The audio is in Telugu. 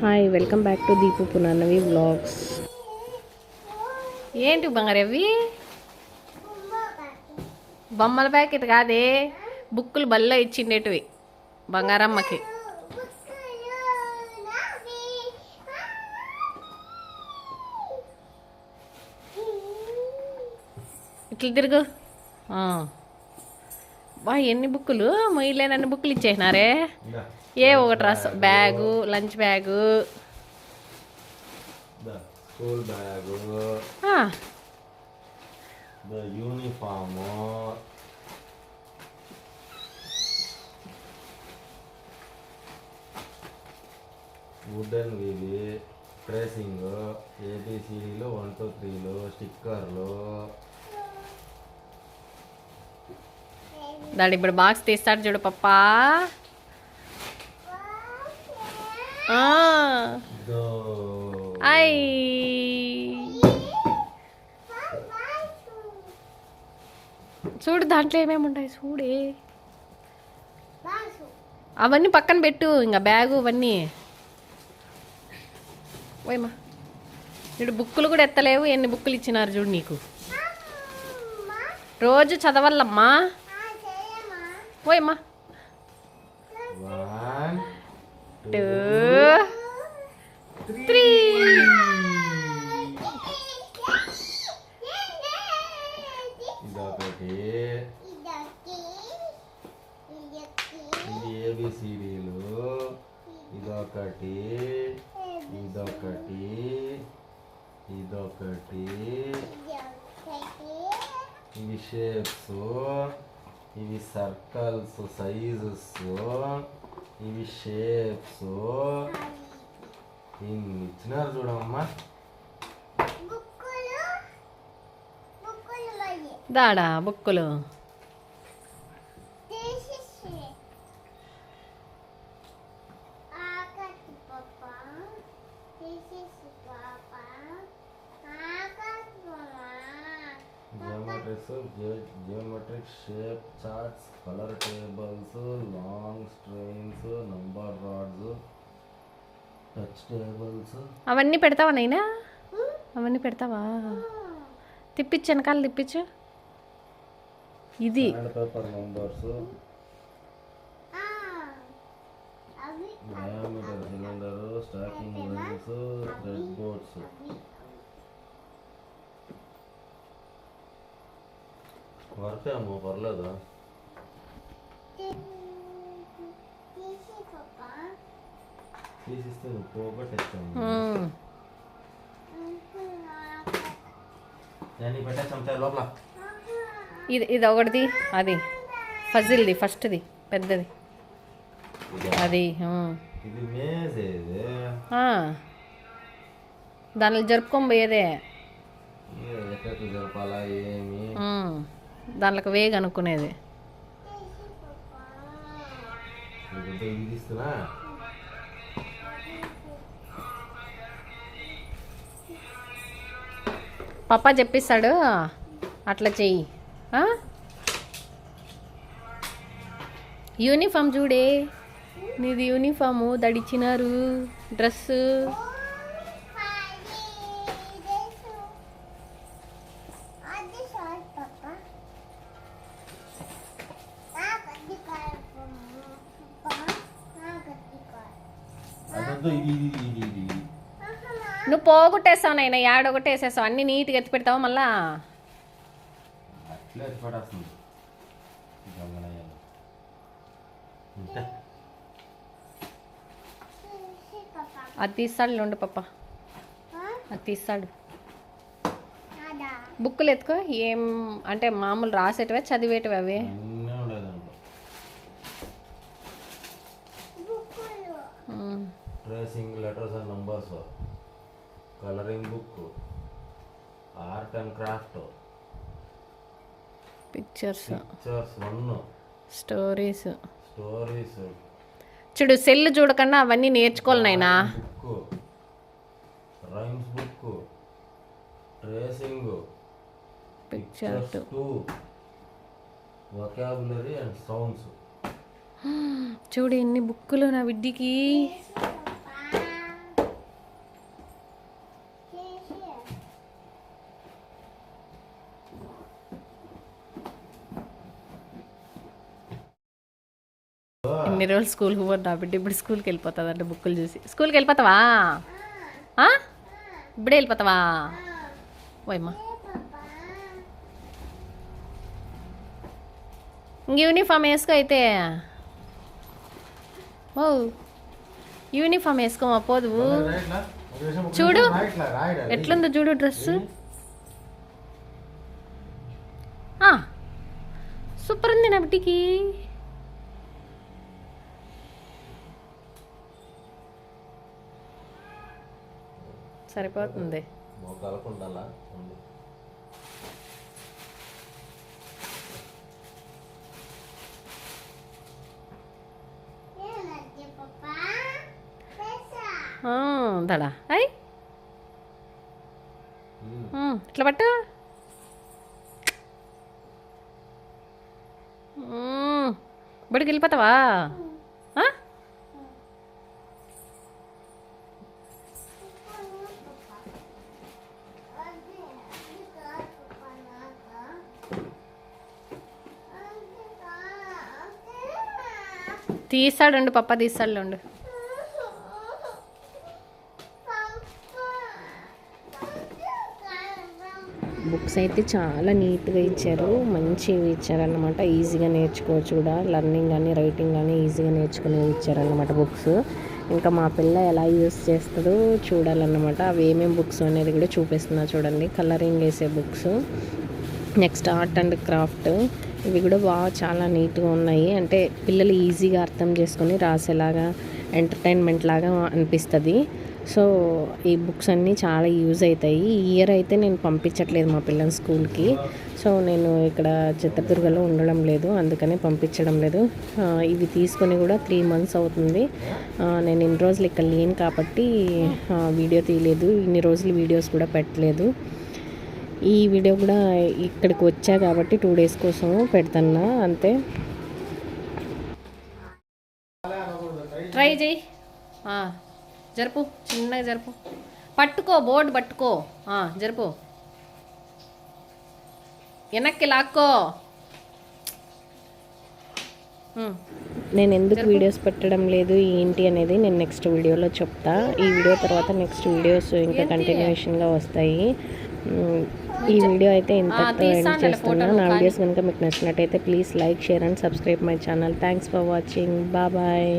Hi welcome back to Deepu Punarnavi vlogs ఏంటి బంగారు అవి బొమ్మల ప్యాకెట్ కాదే. బుక్కులు బల్లో ఇచ్చిండేటివి బంగారమ్మకి. ఇట్లా తిరుగు. ఆ. బా ఎన్ని బుక్కులు? మొయ్యలేనన్ని బుక్కులు ఇచ్చేసినారే? ఏ ఒకటి రసం bag lunch bag the school bag ఆ, ద యూనిఫాము వుడెన్ ఇవి ట్రేసింగ్ ఏబిసిడీలు వన్ టూ త్రీలు స్టిక్కర్లు దాడు ఇప్పుడు బాక్స్ తీస్తాడు చూడు పప్పా ఆ, దో ఐ. చూడు దాంట్లో ఏమేమి ఉంటాయి చూడే. అవన్నీ పక్కన పెట్టు ఇంకా బ్యాగు అవన్నీ. ఓయమ్మా ఇప్పుడు బుక్కులు కూడా ఎత్తలేవు ఎన్ని బుక్కులు ఇచ్చినారు చూడు నీకు. రోజు చదవాలమ్మా ఓయమ్మా. టూ. ఇదొకటి ఇదొకటి ఇదొకటి. ఇవి షేప్స్ ఇవి సర్కిల్స్ సైజెస్ ఇవి షేప్స్ ఇన్ని ఇచ్చినారు చూడమ్మా? దాడా బుక్కులు. Geometrics geometric shape charts colour tables long strains number rods touch tables అవన్నీ పెడతావా నైనా? అవన్నీ పెడతావా? తిప్పించు వెనకాల తిప్పించు ఇది. Paper numbers diameter cylinder stacking thread boards వర్తేమో పర్లేదా? తీసిస్తే నువ్వు పోగొట్టేస్తాను పెట్టేస్తాం లోపల. ఇది ఇది ఒకటిది అది. ఫజిల్ది ఫస్ట్ది పెద్దది. అది. దానిలో జరుపుకొని పోయేదే. జరపాలా ఏమి. దాంట్లోకి వేగ అనుకునేది. పప్ప చెప్పిస్తాడు అట్లా చెయ్యి. ఆ? యూనిఫామ్ చూడే. నీది యూనిఫాము దడిచినారు డ్రెస్సు అదొద్దు ఇది ఇది ఇది ఇది ఇది నువ్వు పోగొట్టేస్తావు నైనా యాడొకటేసేస్తావు అన్ని నీట్గా ఎత్తి పెడతావు మళ్ళా? అది తీస్తాడు ఉండు పప్ప అది తీస్తాడు. బుక్కులు ఎత్తుకో. ఏం అంటే మామూలు రాసేటివే చదివేటివి అవి అన్నీ ఉండే దాంట్లో ఉమ్. Tracing letters and numbers colouring book art and craft pictures pictures one stories stories చూడు సెల్ చూడకుండా అవన్నీ నేర్చుకోవాలి నాయనా. Book rhymes book tracing picture two vocabulary and sounds చూడు ఎన్ని బుక్కులు నా బిడ్డికి ఎన్ని రోజులు స్కూల్కి పోతా బిడ్డ ఇప్పుడు స్కూల్కి వెళ్ళిపోతుంది అంటే బుక్కులు చూసి. స్కూల్కి వెళ్ళిపోతావా? ఆ? ఇప్పుడే వెళ్ళిపోతావా? ఓయమ్మా యూనిఫామ్ వేసుకో అయితే. ఓ యూనిఫామ్ వేసుకోమా పోదు. చూడు. ఎట్లుందో చూడు డ్రెస్ సూపర్ ఉంది నా బిడ్డకి. సరిపోతుంది. దడా అయ్ ఇట్లా పట్టు. బడికి వెళ్ళిపోతావా? తీసాడు పప్ప తీస్తాడు ఉండు. బుక్స్ అయితే చాలా నీట్గా ఇచ్చారు మంచివి ఇచ్చారన్నమాట. ఈజీగా నేర్చుకోవచ్చు కూడా. లర్నింగ్ కానీ రైటింగ్ కానీ ఈజీగా నేర్చుకునేవి ఇచ్చారన్నమాట బుక్స్. ఇంకా మా పిల్ల ఎలా యూస్ చేస్తుందో చూడాలన్నమాట. అవి ఏమేమి బుక్స్ అనేది కూడా చూపిస్తున్నా చూడండి. కలరింగ్ వేసే books. Next art and craft. ఇవి కూడా బాగా చాలా నీట్గా ఉన్నాయి. అంటే పిల్లలు ఈజీగా అర్థం చేసుకొని రాసేలాగా ఎంటర్టైన్మెంట్ లాగా అనిపిస్తుంది. సో ఈ బుక్స్ అన్నీ చాలా యూజ్ అవుతాయి ఈ ఇయర్ అయితే నేను పంపించట్లేదు మా పిల్లల స్కూల్కి. సో నేను ఇక్కడ చిత్రదుర్గలో ఉండడం లేదు. అందుకనే పంపించడం లేదు. ఇవి తీసుకొని కూడా త్రీ మంత్స్ అవుతుంది. నేను ఇన్ని రోజులు ఇక్కడ లేను కాబట్టి వీడియో తీయలేదు. ఇన్ని రోజులు వీడియోస్ కూడా పెట్టలేదు. ఈ వీడియో కూడా ఇక్కడికి వచ్చా కాబట్టి టూ డేస్ కోసం పెడుతున్నా అంతే. ట్రై చేయి. జరుపు చిన్నగా జరుపు. పట్టుకో బోర్డు పట్టుకో. జరుపు. వెనక్కి లాక్కో. నేను ఎందుకు వీడియోస్ పెట్టడం లేదు ఏంటి అనేది నేను నెక్స్ట్ వీడియోలో చెప్తా. ఈ వీడియో తర్వాత నెక్స్ట్ వీడియోస్ ఇంకా కంటిన్యూషన్గా వస్తాయి. ఈ వీడియో అయితే ఇంతటితో ఎండ్ చేస్తున్నా. నా వీడియోస్ కనుక మీకు నచ్చినట్టయితే please like share and subscribe my channel thanks for watching bye